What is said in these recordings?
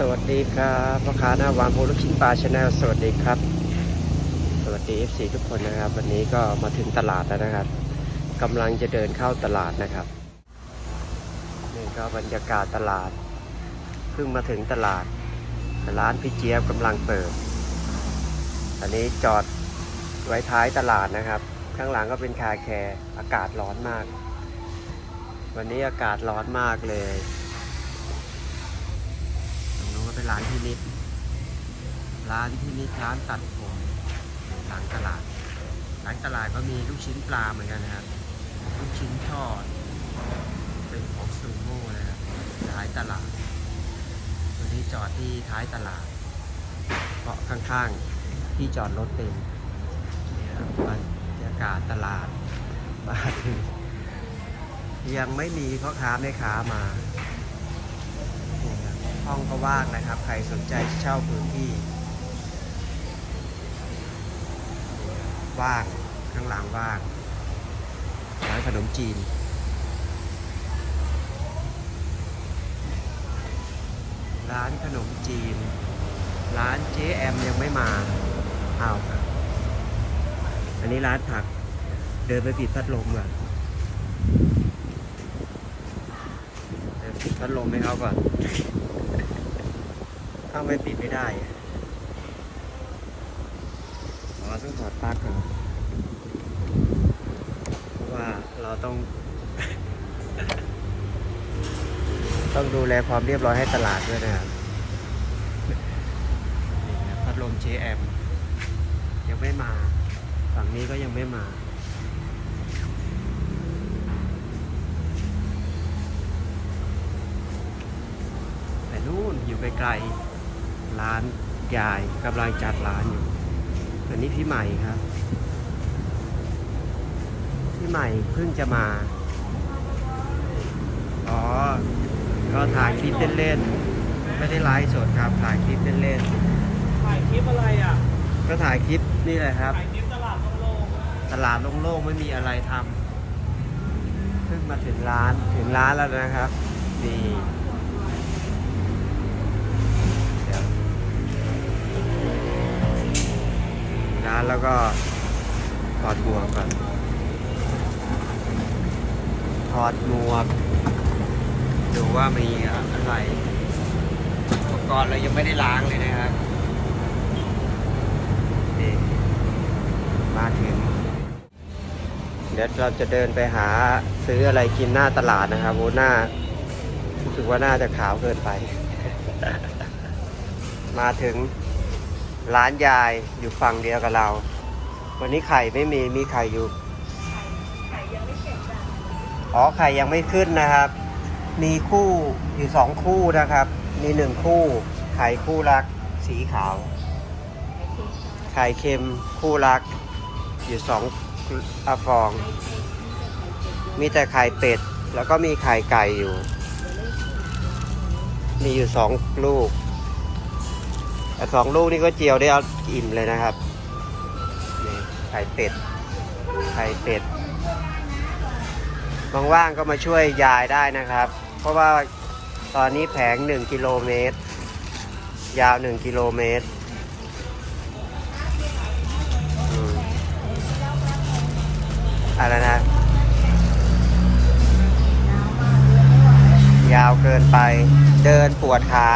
สวัสดีครับพ่อค้าหน้าวานโพลูกชิ้นปลาชาแนลสวัสดีครับ สวัสดี FC ทุกคนนะครับ วันนี้ก็มาถึงตลาดแล้วนะครับกำลังจะเดินเข้าตลาดนะครับนี่ก็บรรยากาศตลาดเพิ่งมาถึงตลาดร้านพี่เจี๊ยบกำลังเปิดอันนี้จอดไว้ท้ายตลาดนะครับ ข้างหลังก็เป็นคาแคร์อากาศร้อนมาก วันนี้อากาศร้อนมากเลย เป็นร้านที่นิด ร้านที่นิดร้านตัดผมหลังตลาด หลังตลาดก็มีลูกชิ้นปลาเหมือนกันนะครับ ลูกชิ้นทอด เป็นของซูโม่นะครับท้ายตลาดวันนี้จอดที่ท้ายตลาดเพราะข้างๆ ที่จอดรถเป็นเนี่ครับบรรยากาศตลาดมาถึงยังไม่มีพ่อค้าแม่ค้ามา ห้องก็ว่างนะครับ ใครสนใจเช่าพื้นที่ ว่าง ข้างหลังว่าง ร้านขนมจีน ร้านขนมจีน ร้านเจ๊แอมยังไม่มาอ้าวครับอันนี้ร้านผัก เดินไปปิดพัดลมก่อนเดินปิดพัดลมให้เขาก่อน ถ้าไม่ปิดไม่ได้อะอ๋อต้องถอดปลั๊กก่อนเพราะว่าเราต้อง ต้องดูแลความเรียบร้อยให้ตลาดด้วยนะครับนี่ครับพัดลม JM ยังไม่มา ฝั่งนี้ก็ยังไม่มาแต่นู่นอยู่ไกลๆ ร้านยายกำลังจัดร้านอยู่ อันนี้พี่ใหม่ครับ พี่ใหม่เพิ่งจะมา อ๋อ ก็ถ่ายคลิปเล่นๆ ไม่ได้ไลฟ์สดครับ ถ่ายคลิปเล่นถ่ายคลิปอะไรอะ ๆ ก็ถ่ายคลิปนี่แหละครับ ถ่ายคลิปตลาดโลงตลาดโล่งๆไม่มีอะไรทำเพิ่งมาถึงร้าน ถึงร้านแล้วนะครับ นี่ ก็ถอดหมวกก่อนถอดหมวกดูว่ามีอะไรอุปกรณ์เรายังไม่ได้ล้างเลยนะครับนี่มาถึง เดี๋ยวเราจะเดินไปหาซื้ออะไรกินหน้าตลาดนะครับโอ้หน้ารู้สึกว่าหน้าจะขาวเกินไป มาถึงร้านยายอยู่ฝั่งเดียวกับเรา วันนี้ไข่ไม่มีมีไข่อยู่ อ๋อไข่ยังไม่ขึ้นนะครับ มีคู่อยู่สองคู่นะครับ มีหนึ่งคู่ ไข่คู่รัก สีขาว ไข่เค็มคู่รัก อยู่สองอาฟอง มีแต่ไข่เป็ด แล้วก็มีไข่ไก่อยู่ มีอยู่สองลูกแต่สองลูกนี่ก็เจียวได้เอาอิ่มเลยนะครับนี่ไข่เป็ด ไข่เป็ดว่างๆก็มาช่วยยายได้นะครับ เพราะว่าตอนนี้แผงหนึ่งกิโลเมตร ยาวหนึ่งกิโลเมตร อะไรนะ ยาวเกินไป เดินปวดขา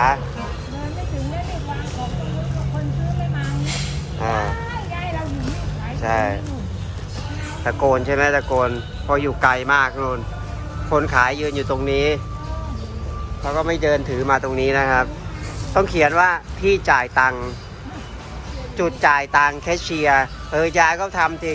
ช่ ตะโกนใช่ไหมตะโกน พออยู่ไกลมากนู่น คนขายยืนอยู่ตรงนี้ เขาก็ไม่เดินถือมาตรงนี้นะครับ ต้องเขียนว่าพี่จ่ายตังค์ จุดจ่ายตังค์แคชเชียร์ เออยายก็ทำสิ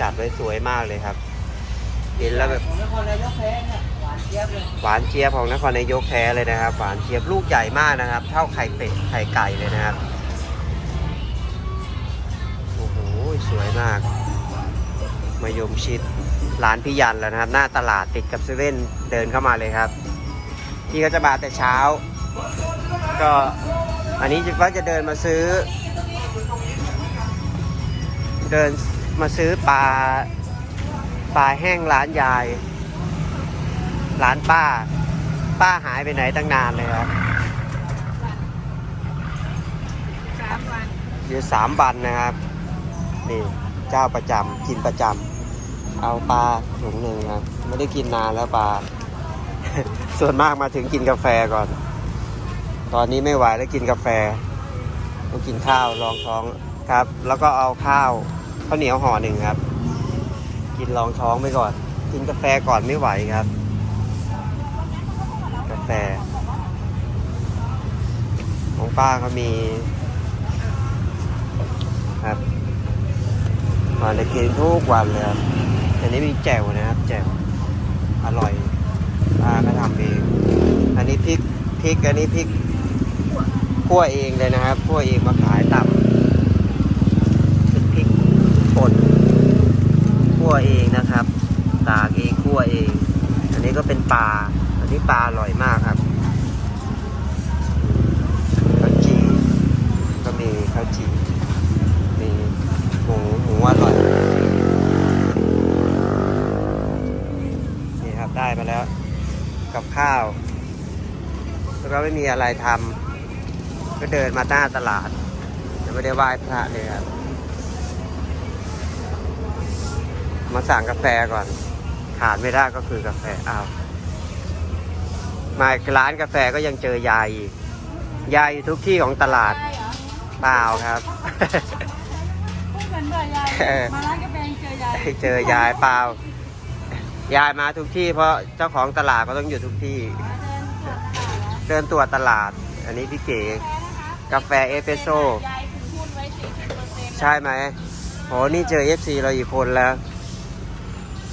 จัดไว้สวยมากเลยครับ เห็นแล้วแบบผมเป็นคนนายกแพ้เนี่ยหวานเจี๊ยบเลยหวานเจี๊ยบของนครนายกแท้เลยนะครับ หวานเจี๊ยบลูกใหญ่มากนะครับ เท่าไข่เป็ดไข่ไก่เลยนะครับ โอ้โหสวยมากมายมชิดร้านพี่ยันแล้วนะครับ หน้าตลาดติดกับเซเว่นเดินเข้ามาเลยครับที่เขาจะมาแต่เช้า ก็อันนี้ว่าจะเดินมาซื้อ เดิน มาซื้อปลาปลาแห้งร้านยาย ร้านป้า ป้าหายไปไหนตั้งนานเลยครับสามวันอยู่สามวันนะครับ นี่เจ้าประจำกินประจำเอาปลาถุงหนึ่งครับไม่ได้กินนานแล้วปลา ส่วนมากมาถึงกินกาแฟก่อน ตอนนี้ไม่ไหวแล้วกินกาแฟต้องกินข้าวรองท้องครับ แล้วก็เอาข้าว ข้าวเหนียวห่อหนึ่งครับ กินรองท้องไปก่อน กินกาแฟก่อนไม่ไหวครับ กาแฟของป้าเขามี ครับมาจะกินทุกวันเลยครับอันนี้มีแจ่วนะครับ แจ่วอร่อยป้าก็ทำเองอันนี้พริกพริกอันนี้พริกคั่วเองเลยนะครับคั่วเองมาขายตับเป็นพริกป่น คั่วเองนะครับ ตากเองคั่วเอง อันนี้ก็เป็นปลา อันนี้ปลาอร่อยมากครับข้าวจีก็มีข้าวจีมีหมูหมูอร่อยนี่ครับได้มาแล้ว กับข้าวแล้วก็ไม่มีอะไรทำก็เดินมาหน้าตลาดยังไม่ได้ไหว้พระเลยครับ มาสั่งกาแฟก่อนขาดไม่ได้ก็คือกาแฟอ้าวมาร้านกาแฟก็ยังเจอยายอีกยายอยู่ทุกที่ของตลาดใช่เหรอเปล่าครับ พูดกันด้วยยายเออ มาร้านกาแฟยังเจอยายเจอยายเปล่า ยายมาทุกที่เพราะเจ้าของตลาดก็ต้องอยู่ทุกที่ มาเดินตรวจตลาดแล้วเดินตรวจตลาด อันนี้พี่เก๋แฟนะคะกาแฟเอสเปรสโซ่ ยายถึงพูดไว้สี่สิบเปอร์เซ็นต์ใช่ไหมโหนี่เจอ FC เราอีกคนแล้ว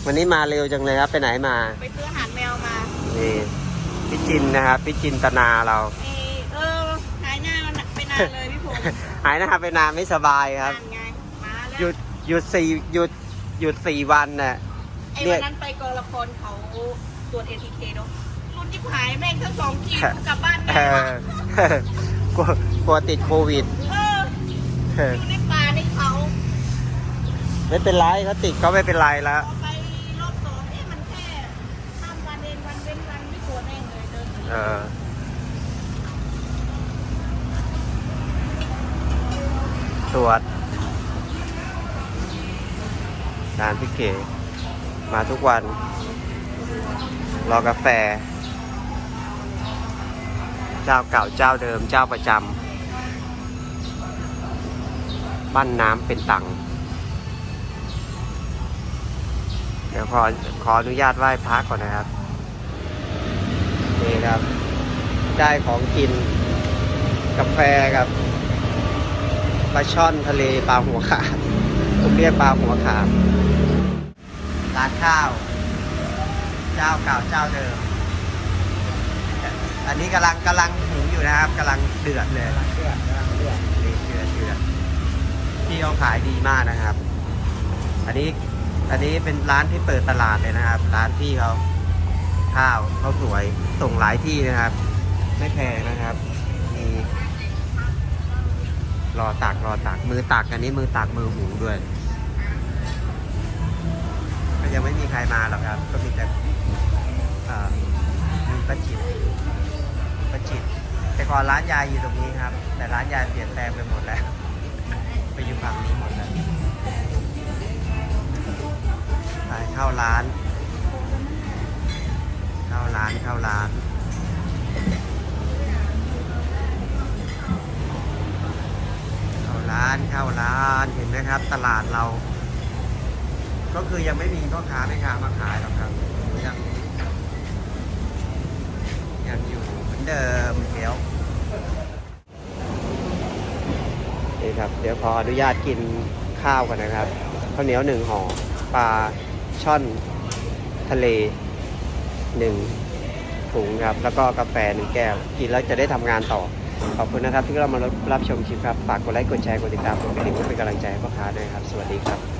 วันนี้มาเร็วจังเลยครับ ไปไหนมา ไปซื้ออาหารแมวมานี่พี่จินนะครับพี่จินตนาเรา เออเออหายหน้ามันไปนานเลยพี่พงษ์หายหน้าไปนานไม่สบายครับ นานไงมาแล้วหยุดหยุดสี่หยุดหยุดสี่วันน่ะ ไอ้เนี่วัยนนั้นไปกองละครเขาตรวจ ATK เนาะรุ่นที่หายแม่งทั้งสองทีมกูกลับบ้านไงเอวะอกลัวกลัวติดโควิดเออเอออยู่ในป่าในเขาไม่เป็นไรเขาติดก็ไม่เป็นไรแล้ว ออตรวจร้านพี่เก๋มาทุกวัน รอกาแฟ เจ้าเก่าเจ้าเดิมเจ้าประจำปั้นน้ำเป็นตังค์เดี๋ยวขอขออนุญาตไหว้พระก่อนนะครับ ครับ ได้ของกิน กาแฟกับปลาช่อนทะเลปลาหัวขาดผมเรียกปลาหัวขาดร้านข้าว เจ้าเก่าเจ้าเดิม อันนี้กำลังกำลังหุงอยู่นะครับกำลังเดือดเลยเดือดเดือดเดือดเดือดเดือดที่เขาขายดีมากนะครับ อันนี้อันนี้เป็นร้านที่เปิดตลาดเลยนะครับ ร้านพี่เขา ข้าวข้าวสวยส่งหลายที่นะครับ ไม่แพงนะครับมีรอตักรอตักมือตักอันนี้มือตักมือหูด้วย ก็ยังไม่มีใครมาหรอกครับ ก็มีแต่มีป้าจิตป้าจิตแต่ก่อนร้านยายอยู่ตรงนี้ครับ แต่ร้านยายเปลี่ยนแปลงไปหมดแล้ว ไปอยู่ฝั่งนี้หมดแล้วไปเข้าร้าน ร้านเข้าร้าน เข้าร้านเข้าร้านเห็นไหมครับ ตลาดเรา ก็คือยังไม่มีพ่อค้าแม่ค้ามาขายหรอกครับยังยังอยู่เหมือนเดิมเดี๋ยวนี่ครับ เดี๋ยวขออนุญาตกินข้าวกันนะครับข้าวเหนียวหนึ่งห่อปลาช่อนทะเลหนึ่ง ถุงครับ แล้วก็กาแฟหนึ่งแก้ว กินแล้วจะได้ทำงานต่อ ขอบคุณนะครับที่เรามารับชมคลิปครับ ฝากกดไลค์ กดแชร์ กดติดตามกดกระดิ่งเพื่อเป็นกำลังใจให้พ่อค้าด้วยครับ สวัสดีครับ